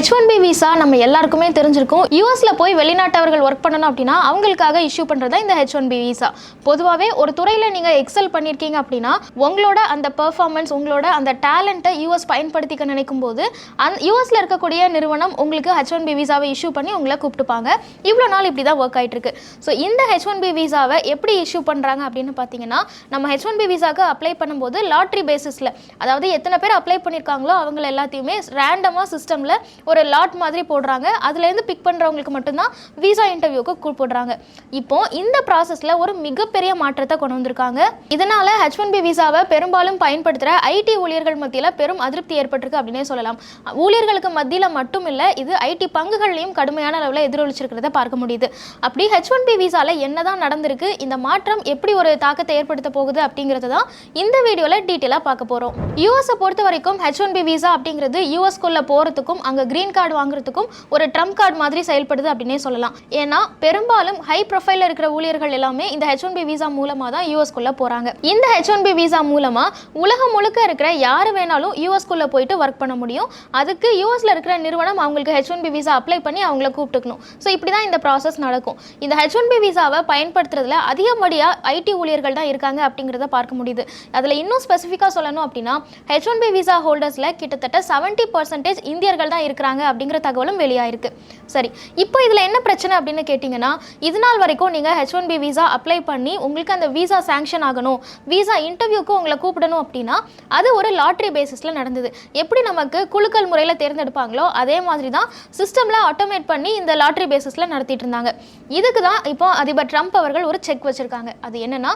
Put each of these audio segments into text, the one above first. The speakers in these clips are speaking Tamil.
ஹெச் ஒன் பி விசா நம்ம எல்லாருக்குமே தெரிஞ்சிருக்கும். யூஎஸ்ல போய் வெளிநாட்டவர்கள் ஒர்க் பண்ணணும் அப்படின்னா அவங்களுக்காக இஷ்யூ பண்ணுறது இந்த ஹெச் ஒன் பி விசா பொதுவாகவே ஒரு துறையில் நீங்கள் எக்ஸல் பண்ணியிருக்கீங்க அப்படின்னா உங்களோட அந்த பெர்ஃபார்மன்ஸ் உங்களோட அந்த டேலண்ட்டை யூஎஸ் பயன்படுத்திக்க நினைக்கும் போது அந் யூஎஸ்ல இருக்கக்கூடிய நிறுவனம் உங்களுக்கு ஹெச் ஒன் பி விசாவை இஷ்யூ பண்ணி உங்களை கூப்பிட்டுப்பாங்க. இவ்வளோ நாள் இப்படி தான் ஒர்க் ஆயிட்டு இருக்கு ஸோ இந்த ஹெச் ஒன் பி விசாவை எப்படி இஷ்யூ பண்ணுறாங்க அப்படின்னு பார்த்தீங்கன்னா நம்ம ஹெச் ஒன் பி விசாக்கு அப்ளை பண்ணும்போது லாட்ரி பேசிஸில் அதாவது எத்தனை பேர் அப்ளை பண்ணியிருக்காங்களோ அவங்க எல்லாத்தையுமே ரேண்டமாக சிஸ்டமில் ஒரு லாட் மாதிரி போடுறாங்க. அதுலேருந்து பிக் பண்ணுறவங்களுக்கு மட்டும்தான் விசா இன்டர்வியூக்கு கூப்பிடுறாங்க இப்போ இந்த ப்ராசஸில் ஒரு மிகப்பெரிய மாற்றத்தை கொண்டு வந்திருக்காங்க. இதனால ஹெச் ஒன் பி விசாவை பெரும்பாலும் பயன்படுத்துகிற ஐடி ஊழியர்கள் மத்தியில் பெரும் அதிருப்தி ஏற்பட்டிருக்கு அப்படின்னே சொல்லலாம். ஊழியர்களுக்கு மத்தியில் மட்டும் இல்லை இது ஐடி பங்குகள்லையும் கடுமையான அளவில் எதிரொலிச்சிருக்கிறத பார்க்க முடியுது. அப்படி ஹெச் ஒன் பி விசாவில் என்னதான் நடந்திருக்கு இந்த மாற்றம் எப்படி ஒரு தாக்கத்தை ஏற்படுத்த போகுது அப்படிங்கிறது தான் இந்த வீடியோவில் டீட்டெயிலாக பார்க்க போகிறோம் யூஎஸை பொறுத்த வரைக்கும் ஹெச் ஒன் பி விசா அப்படிங்கிறது யூஎஸ்குள்ளே போகிறதுக்கும் அங்கே கிரீன் கார்டு வாங்குறதுக்கும் ஒரு ட்ரம்ப் கார்டு மாதிரி செயல்படுது அப்படின்னே சொல்லலாம். ஏன்னா பெரும்பாலும் ஹை ப்ரொஃபைலில் இருக்கிற ஊழியர்கள் எல்லாமே இந்த ஹெச் ஒன் பி விசா மூலமாக தான் யூஎஸ்குள்ளே போகிறாங்க இந்த ஹெச் ஒன் பி விசா மூலமாக உலகம் முழுக்க இருக்கிற யார் வேணாலும் யூஎஸ்குள்ளே போயிட்டு ஒர்க் பண்ண முடியும். அதுக்கு யூஎஸ்ல இருக்கிற நிறுவனம் அவங்களுக்கு H one B visa apply பண்ணி அவங்கள கூப்பிட்டுக்கணும். ஸோ இப்படி தான் இந்த ப்ராசஸ் நடக்கும். இந்த ஹெச் ஒன் பி விசாவை பயன்படுத்துறதுல அதிகப்படியாக ஐடி ஊழியர்கள் தான் இருக்காங்க அப்படிங்கிறத பார்க்க முடியுது. அதில் இன்னும் ஸ்பெசிஃபிக்காக சொல்லணும் அப்படின்னா ஹெச் ஒன் பி விசா ஹோல்டர்ஸில் கிட்டத்தட்ட செவன்ட்டி பர்சன்டேஜ் இந்தியர்கள் தான் இருக்கிறாங்க அப்படிங்கிற தகவலும் வெளியாயிருக்கு. சரி இப்போ இதில் என்ன பிரச்சனை அப்படின்னு கேட்டிங்கன்னா இது நாள் வரைக்கும் நீங்கள் H one B visa apply பண்ணி உங்களுக்கு அந்த விசா சேங்ஷன் ஆகணும். விசா இன்டர்வியூக்கு உங்களை கூப்பிடணும் அப்படின்னா அது ஒரு லாட்ரி பேசிஸில் நடந்தது. எப்படி நமக்கு குலுக்கல் முறையில் தேர்ந்தெடுப்பாங்களோ அதே மாதிரி தான் சிஸ்டமில் ஆட்டோமேட் பண்ணி இந்த லாட்ரி பேசிஸில் நடத்திட்டு இருந்தாங்க. இதுக்கு தான் இப்போ அதிபர் ட்ரம்ப் அவர்கள் ஒரு செக் வச்சுருக்காங்க. அது என்னென்னா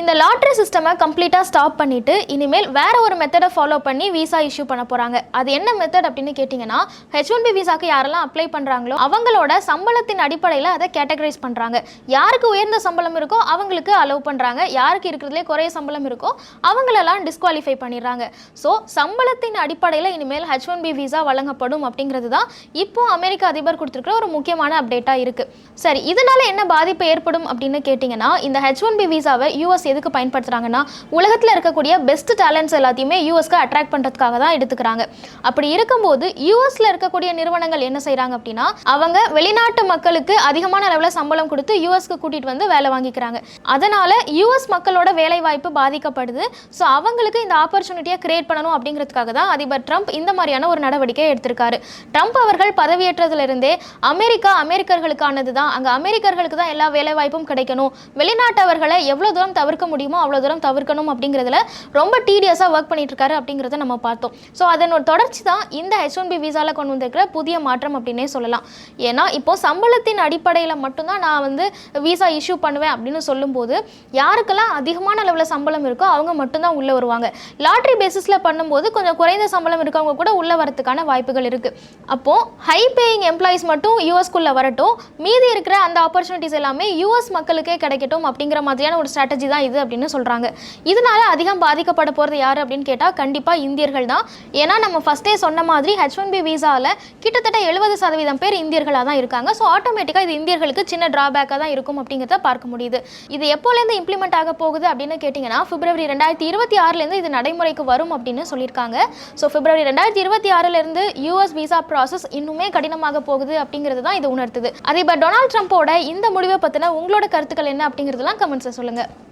இந்த லாட்ரி சிஸ்டமை கம்ப்ளீட்டாக ஸ்டாப் பண்ணிட்டு இனிமேல் வேற ஒரு மெத்தடை ஃபாலோ பண்ணி விசா இஷ்யூ பண்ண போகிறாங்க அது என்ன மெத்தட் அப்படின்னு கேட்டிங்கன்னா ஹெச் ஒன் பி விசாக்கு யாரெல்லாம் அப்ளை பண்ணுறாங்களோ அவங்களோட சம்பளத்தின் அடிப்படையில் அதை கேட்டகரைஸ் பண்ணுறாங்க யாருக்கு உயர்ந்த சம்பளம் இருக்கோ அவங்களுக்கு அலோவ் பண்ணுறாங்க யாருக்கு இருக்கிறதுலே குறைய சம்பளம் இருக்கோ அவங்களெல்லாம் டிஸ்குவாலிஃபை பண்ணிடுறாங்க. ஸோ சம்பளத்தின் அடிப்படையில் இனிமேல் ஹெச் ஒன் பி விசா வழங்கப்படும் அப்படிங்கிறது தான் இப்போ அமெரிக்க அதிபர் கொடுத்துருக்கிற ஒரு முக்கியமான அப்டேட்டாக இருக்குது சரி இதனால் என்ன பாதிப்பு ஏற்படும் அப்படின்னு கேட்டிங்கன்னா இந்த ஹெச் ஒன் பி விசாவை யூஎஸ் எதுக்கு பயன்படுத்துகிறாங்கன்னா உலகத்தில் இருக்கக்கூடிய பெஸ்ட் டேலண்ட்ஸ் எல்லாத்தையுமே யூஎஸ்க்கு அட்ராக்ட் பண்ணுறதுக்காக தான் எடுத்துக்கிறாங்க. அப்படி இருக்கும்போது யூஎஸ்ல இருக்கக்கூடிய நிறுவனங்கள் என்ன செய்கிறாங்க அப்படின்னா அவங்க வெளிநாட்டு மக்களுக்கு அதிகமான அளவில் சம்பளம் கொடுத்து யூஎஸ்க்கு கூட்டிகிட்டு வந்து வேலை வாங்கிக்கிறாங்க. அதனால யூஎஸ் மக்களோட வேலை வாய்ப்பு பாதிக்கப்படுது. ஸோ அவங்களுக்கு இந்த ஆப்பர்ச்சுனிட்டியை கிரியேட் பண்ணணும் அப்படிங்கிறதுக்காக தான் அதிபர் ட்ரம்ப் இந்த மாதிரியான ஒரு நடவடிக்கை எடுத்திருக்காரு. ட்ரம்ப் அவர்கள் பதவியேற்றதுலேருந்தே அமெரிக்கா அமெரிக்கர்களுக்கானது தான் அங்கே அமெரிக்கர்களுக்கு தான் எல்லா வேலை வாய்ப்பும் கிடைக்கணும். வெளிநாட்டவர்களை எவ்வளோ தூரம் தவிர்க்க முடியுமோ அவ்வளோ தூரம் தவிர்க்கணும் அப்படிங்கிறதுல ரொம்ப டீடியஸாக ஒர்க் பண்ணிட்டு இருக்காரு அப்படிங்கிறத நம்ம பார்த்தோம். ஸோ அதனோட தொடர்ச்சி தான் இந்த ஹெச் ஒன் பி விசாவில் கொண்டு வந்திருக்கிற புதிய மாற்றம் அப்படின்னே சொல்லலாம். ஏன்னா இப்போ சம்பளத்தின் அடிப்படையில் மட்டும்தான் நான் வந்து விசா இஷ்யூ பண்ணுவேன் அப்படின்னு சொல்லும்போது யாருக்கெல்லாம் அதிகமான அளவில் சம்பளம் இருக்கோ அவங்க மட்டும்தான் உள்ளே வருவாங்க. லாட்ரி பேசிஸில் பண்ணும்போது கொஞ்சம் குறைந்த சம்பளம் இருக்கவங்க கூட உள்ளே வரதுக்கான வாய்ப்புகள் இருக்குது அப்போது ஹை பேயிங் எம்ப்ளாயிஸ் மட்டும் யூஎஸ்குள்ளே வரட்டும். மீதி இருக்கிற அந்த ஆப்பர்ச்சுனிட்டிஸ் எல்லாமே யூஎஸ் மக்களுக்கே கிடைக்கட்டும் அப்படிங்கிற மாதிரியான ஒரு ஸ்ட்ராட்டஜி தான் இது அப்படின்னு சொல்கிறாங்க இதனால அதிகம் பாதிக்கப்பட போகிறது யார் அப்படின்னு கேட்டால் கண்டிப்பாக இந்தியர்கள் தான். ஏன்னா நம்ம ஃபஸ்ட்டே சொன்ன மாதிரி ஹெச் ஒன் பி விசாவில் கிட்டத்தட்ட எழுபது சதவீதம் பேர் இந்தியர்களாக தான் இருக்காங்க. ஸோ ஆட்டோமேட்டிக்காக இது இந்தியர்களுக்கு சின்ன ட்ராபேக்காக தான் இருக்கும் அப்படிங்கிறத பார்க்க முடியுது. இது எப்போலேருந்து இம்ப்ளிமெண்ட் ஆக போகுது அப்படின்னு கேட்டிங்கன்னா பிப்ரவரி ரெண்டாயிரத்தி இருபத்தி ஆறுலேருந்து இது நடைமுறைக்கு வரும் அப்படின்னு சொல்லியிருக்காங்க. ஸோ பிப்ரவரி ரெண்டாயிரத்தி இருபத்தி ஆறுலேருந்து யூஎஸ் விசா ப்ராசஸ் இன்னுமே கடினமாக போகுது அப்படிங்கிறது தான் இது உணர்த்துது. அதே இப்போ டொனால்ட் ட்ரம்ப்போட இந்த முடிவை பற்றின உங்களோட கருத்துக்கள் என்ன அப்படிங்கிறதுலாம் கமெண்ட்ஸை சொல்லுங்கள்